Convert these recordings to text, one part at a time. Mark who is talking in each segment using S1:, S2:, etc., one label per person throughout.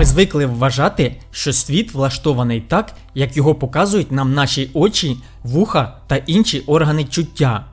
S1: Ми звикли вважати, що світ влаштований так, як його показують нам наші очі, вуха та інші органи чуття.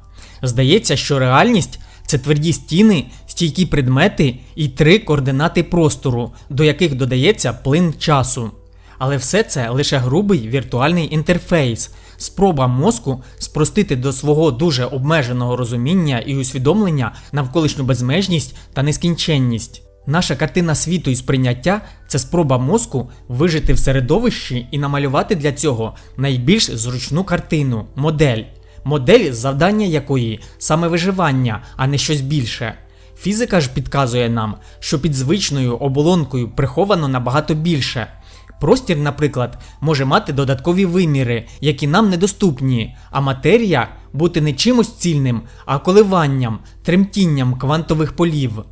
S1: Здається, що реальність це тверді стіни, стійкі предмети і три координати простору, до яких додається плин часу. Але все це лише грубий віртуальний інтерфейс, спроба мозку спростити до свого дуже обмеженого розуміння і усвідомлення навколишню безмежність та нескінченність. Наша картина світу і сприйняття це спроба мозку вижити в середовищі і намалювати для цього найбільш зручну картину модель. Модель, завдання якої саме виживання, а не щось більше. Фізика ж підказує нам, що під звичною оболонкою приховано набагато більше. Простір, наприклад, може мати додаткові виміри, які нам недоступні, а матерія бути не чимось цільним, а коливанням, тремтінням квантових полів.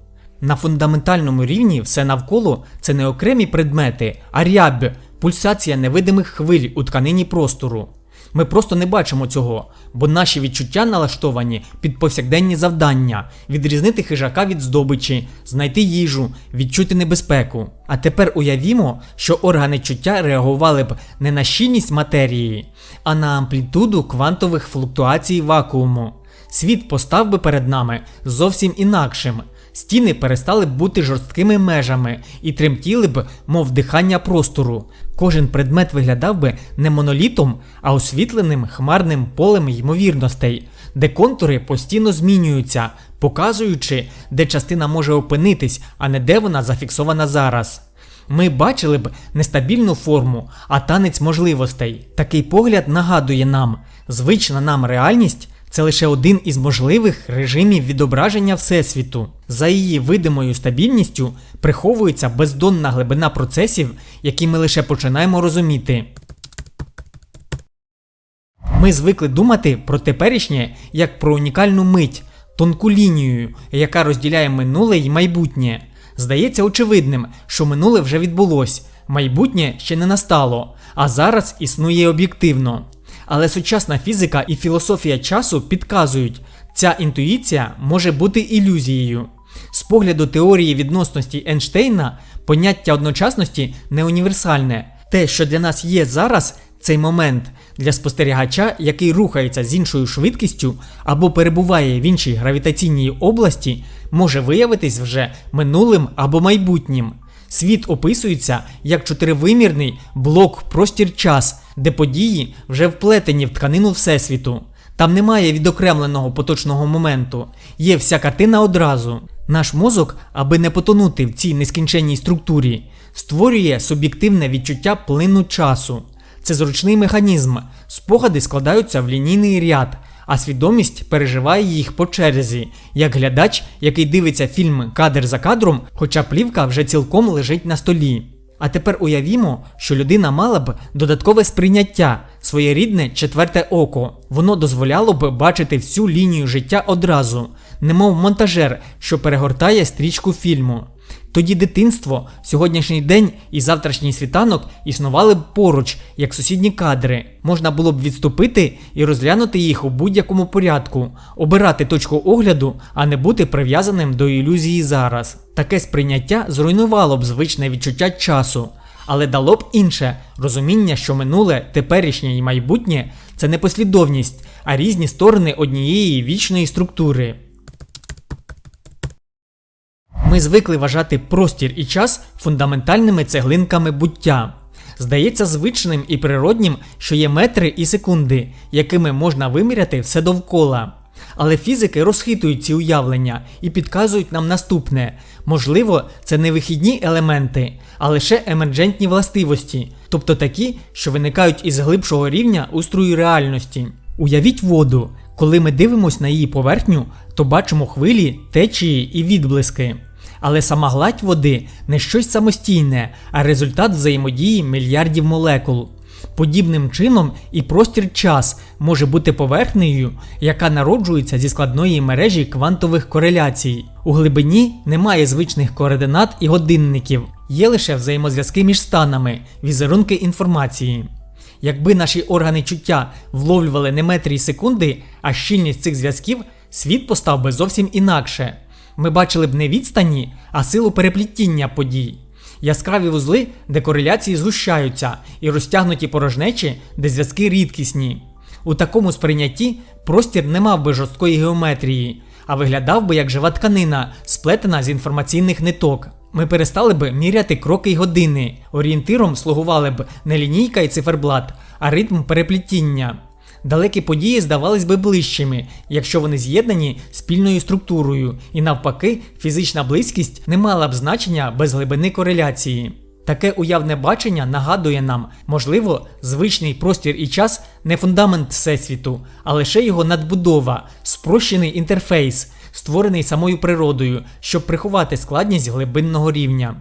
S1: На фундаментальному рівні все навколо це не окремі предмети, а рябь, пульсація невидимих хвиль у тканині простору. Ми просто не бачимо цього, бо наші відчуття налаштовані під повсякденні завдання, відрізнити хижака від здобичі, знайти їжу, відчути небезпеку. А тепер уявімо, що органи чуття реагували б не на щільність матерії, а на амплітуду квантових флуктуацій вакууму. Світ постав би перед нами зовсім інакшим. Стіни перестали б бути жорсткими межами і тремтіли б, мов дихання простору. Кожен предмет виглядав би не монолітом, а освітленим хмарним полем ймовірностей, де контури постійно змінюються, показуючи, де частина може опинитись, а не де вона зафіксована зараз. Ми бачили б нестабільну форму, а танець можливостей. Такий погляд нагадує нам, звична нам реальність це лише один із можливих режимів відображення Всесвіту. За її видимою стабільністю приховується бездонна глибина процесів, які ми лише починаємо розуміти. Ми звикли думати про теперішнє як про унікальну мить, тонку лінію, яка розділяє минуле і майбутнє. Здається очевидним, що минуле вже відбулось, майбутнє ще не настало, а зараз існує об'єктивно. Але сучасна фізика і філософія часу підказують, ця інтуїція може бути ілюзією. З погляду теорії відносності Ейнштейна, поняття одночасності не універсальне. Те, що для нас є зараз, цей момент для спостерігача, який рухається з іншою швидкістю або перебуває в іншій гравітаційній області, може виявитись вже минулим або майбутнім. Світ описується як чотиривимірний блок простір-час, де події вже вплетені в тканину Всесвіту. Там немає відокремленого поточного моменту, є вся картина одразу. Наш мозок, аби не потонути в цій нескінченній структурі, створює суб'єктивне відчуття плину часу. Це зручний механізм. Спогади складаються в лінійний ряд, а свідомість переживає їх по черзі, як глядач, який дивиться фільм кадр за кадром, хоча плівка вже цілком лежить на столі. А тепер уявімо, що людина мала б додаткове сприйняття, своєрідне четверте око. Воно дозволяло б бачити всю лінію життя одразу, немов монтажер, що перегортає стрічку фільму. Тоді дитинство, сьогоднішній день і завтрашній світанок існували б поруч, як сусідні кадри. Можна було б відступити і розглянути їх у будь-якому порядку, обирати точку огляду, а не бути прив'язаним до ілюзії зараз. Таке сприйняття зруйнувало б звичне відчуття часу, але дало б інше розуміння, що минуле, теперішнє і майбутнє це не послідовність, а різні сторони однієї вічної структури. Ми звикли вважати простір і час фундаментальними цеглинками буття. Здається звичним і природнім, що є метри і секунди, якими можна виміряти все довкола. Але фізики розхитують ці уявлення і підказують нам наступне: можливо, це не вихідні елементи, а лише емерджентні властивості, тобто такі, що виникають із глибшого рівня устрою реальності. Уявіть воду, коли ми дивимося на її поверхню, то бачимо хвилі, течії і відблиски. Але сама гладь води не щось самостійне, а результат взаємодії мільярдів молекул. Подібним чином і простір час може бути поверхнею, яка народжується зі складної мережі квантових кореляцій. У глибині немає звичних координат і годинників, є лише взаємозв'язки між станами, візерунки інформації. Якби наші органи чуття вловлювали не метри й секунди, а щільність цих зв'язків, світ постав би зовсім інакше. Ми бачили б не відстані, а силу перепліттіння подій. яскраві вузли, де кореляції згущаються, і розтягнуті порожнечі, де зв'язки рідкісні. У такому сприйнятті простір не мав би жорсткої геометрії, а виглядав би як жива тканина, сплетена з інформаційних ниток. Ми перестали б міряти кроки й години. Орієнтиром слугували б не лінійка і циферблат, а ритм переплетіння. Далекі події здавались би ближчими, якщо вони з'єднані спільною структурою, і навпаки, фізична близькість не мала б значення без глибини кореляції. Таке уявне бачення нагадує нам, можливо, звичний простір і час не фундамент Всесвіту, а лише його надбудова, спрощений інтерфейс, створений самою природою, щоб приховати складність глибинного рівня.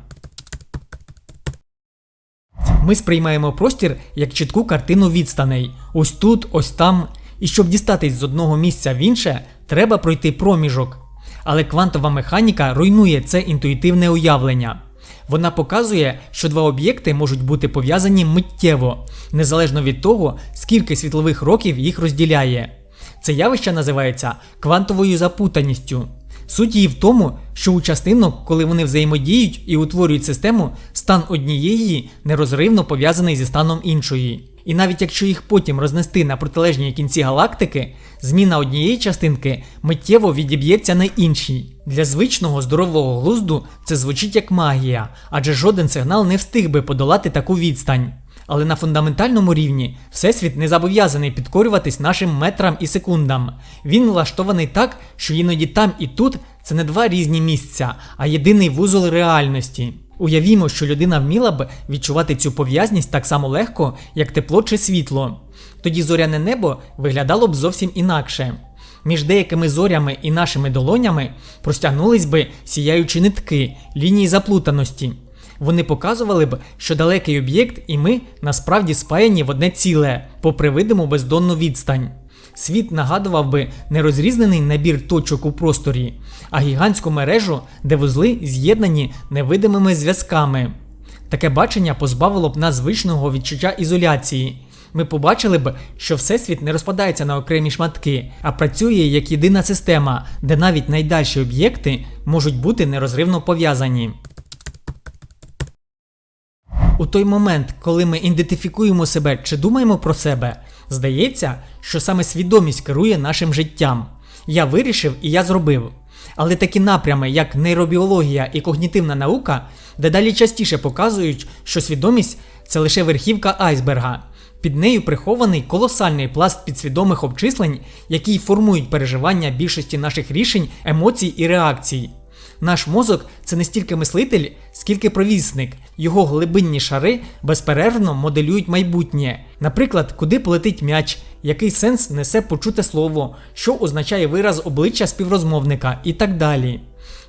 S1: Ми сприймаємо простір як чітку картину відстаней. Ось тут, ось там. І щоб дістатись з одного місця в інше, треба пройти проміжок. Але квантова механіка руйнує це інтуїтивне уявлення. Вона показує, що два об'єкти можуть бути пов'язані миттєво, незалежно від того, скільки світлових років їх розділяє. Це явище називається квантовою запутаністю. Суть її в тому, що у частинок, коли вони взаємодіють і утворюють систему, стан однієї нерозривно пов'язаний зі станом іншої. І навіть якщо їх потім рознести на протилежні кінці галактики, зміна однієї частинки миттєво відіб'ється на іншій. Для звичного здорового глузду це звучить як магія, адже жоден сигнал не встиг би подолати таку відстань. Але на фундаментальному рівні Всесвіт не зобов'язаний підкорюватись нашим метрам і секундам. Він влаштований так, що іноді там і тут це не два різні місця, а єдиний вузол реальності. Уявімо, що людина вміла б відчувати цю пов'язність так само легко, як тепло чи світло. Тоді зоряне небо виглядало б зовсім інакше. Між деякими зорями і нашими долонями простягнулись би сіяючі нитки, лінії заплутаності. Вони показували б, що далекий об'єкт і ми насправді спаяні в одне ціле, попри видиму бездонну відстань. Світ нагадував би не розрізнений набір точок у просторі, а гігантську мережу, де вузли з'єднані невидимими зв'язками. Таке бачення позбавило б нас звичного відчуття ізоляції. Ми побачили б, що Всесвіт не розпадається на окремі шматки, а працює як єдина система, де навіть найдальші об'єкти можуть бути нерозривно пов'язані. У той момент, коли ми ідентифікуємо себе чи думаємо про себе, здається, що саме свідомість керує нашим життям. Я вирішив і я зробив. Але такі напрями, як нейробіологія і когнітивна наука, дедалі частіше показують, що свідомість це лише верхівка айсберга. Під нею прихований колосальний пласт підсвідомих обчислень, які формують переживання більшості наших рішень, емоцій і реакцій. Наш мозок це не стільки мислитель, скільки провісник. Його глибинні шари безперервно моделюють майбутнє. Наприклад, куди полетить м'яч, який сенс несе почуте слово, що означає вираз обличчя співрозмовника і так далі.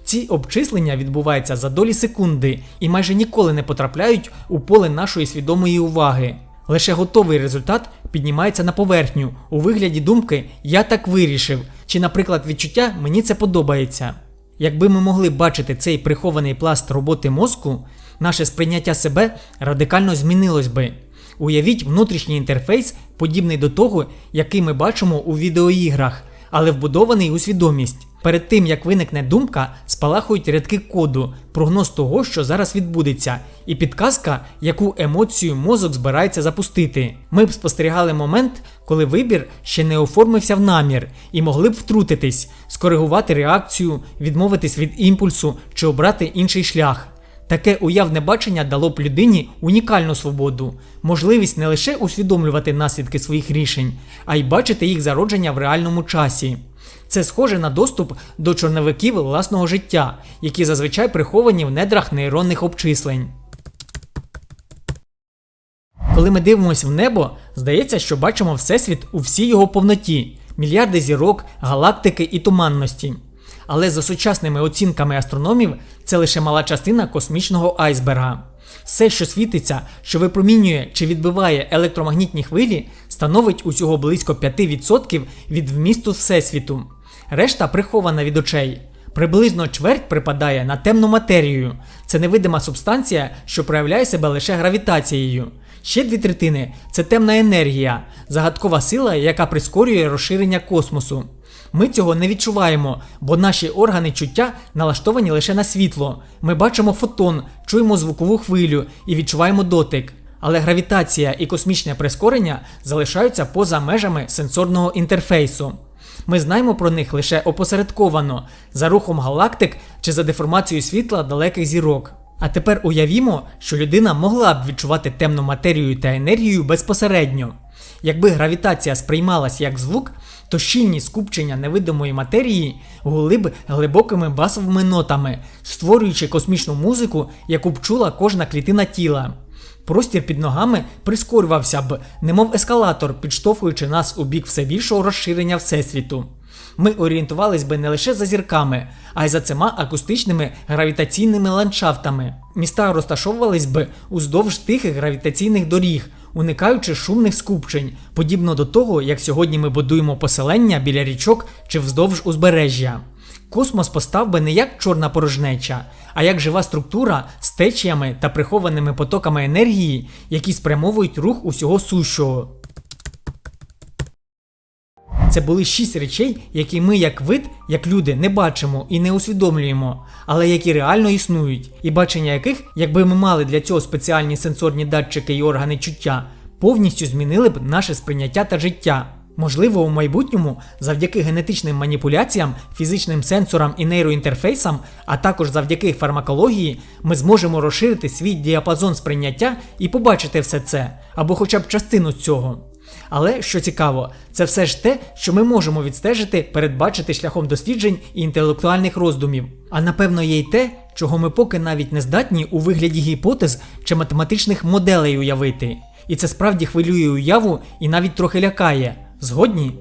S1: Ці обчислення відбуваються за долі секунди і майже ніколи не потрапляють у поле нашої свідомої уваги. Лише готовий результат піднімається на поверхню у вигляді думки Я так вирішив, чи, наприклад, відчуття мені це подобається. Якби ми могли бачити цей прихований пласт роботи мозку, наше сприйняття себе радикально змінилось би. Уявіть внутрішній інтерфейс, подібний до того, який ми бачимо у відеоіграх, але вбудований у свідомість. Перед тим як виникне думка, спалахують рядки коду, прогноз того, що зараз відбудеться, і підказка, яку емоцію мозок збирається запустити. Ми б спостерігали момент, коли вибір ще не оформився в намір, і могли б втрутитись, скоригувати реакцію, відмовитись від імпульсу чи обрати інший шлях. Таке уявне бачення дало б людині унікальну свободу, можливість не лише усвідомлювати наслідки своїх рішень, а й бачити їх зародження в реальному часі. Це схоже на доступ до чорновиків власного життя, які зазвичай приховані в недрах нейронних обчислень. Коли ми дивимося в небо, здається, що бачимо Всесвіт у всій його повноті, мільярди зірок, галактики і туманності. Але за сучасними оцінками астрономів, це лише мала частина космічного айсберга. Все, що світиться, що випромінює чи відбиває електромагнітні хвилі, становить усього близько 5% від вмісту Всесвіту. Решта прихована від очей. Приблизно чверть припадає на темну матерію. Це невидима субстанція, що проявляє себе лише гравітацією. Ще дві третини це темна енергія, загадкова сила, яка прискорює розширення космосу. Ми цього не відчуваємо, бо наші органи чуття налаштовані лише на світло. Ми бачимо фотон, чуємо звукову хвилю і відчуваємо дотик. Але гравітація і космічне прискорення залишаються поза межами сенсорного інтерфейсу. Ми знаємо про них лише опосередковано, за рухом галактик чи за деформацією світла далеких зірок. А тепер уявімо, що людина могла б відчувати темну матерію та енергію безпосередньо. Якби гравітація сприймалась як звук, то щільні скупчення невидимої матерії гули б глибокими басовими нотами, створюючи космічну музику, яку б чула кожна клітина тіла. Простір під ногами прискорювався б, немов ескалатор, підштовхуючи нас у бік все більшого розширення Всесвіту. Ми орієнтувались би не лише за зірками, а й за цими акустичними гравітаційними ландшафтами. Міста розташовувались би уздовж тихих гравітаційних доріг, уникаючи шумних скупчень, подібно до того, як сьогодні ми будуємо поселення біля річок чи вздовж узбережжя. Космос постав би не як чорна порожнеча, а як жива структура з течіями та прихованими потоками енергії, які спрямовують рух усього сущого. Це були шість речей, які ми, як вид, як люди, не бачимо і не усвідомлюємо, але які реально існують, і бачення яких, якби ми мали для цього спеціальні сенсорні датчики і органи чуття, повністю змінили б наше сприйняття та життя. Можливо, у майбутньому, завдяки генетичним маніпуляціям, фізичним сенсорам і нейроінтерфейсам, а також завдяки фармакології, ми зможемо розширити свій діапазон сприйняття і побачити все це, або хоча б частину цього. Але що цікаво, це все ж те, що ми можемо відстежити, передбачити шляхом досліджень і інтелектуальних роздумів. А напевно є й те, чого ми поки навіть не здатні у вигляді гіпотез чи математичних моделей уявити. І це справді хвилює уяву і навіть трохи лякає. Згодні?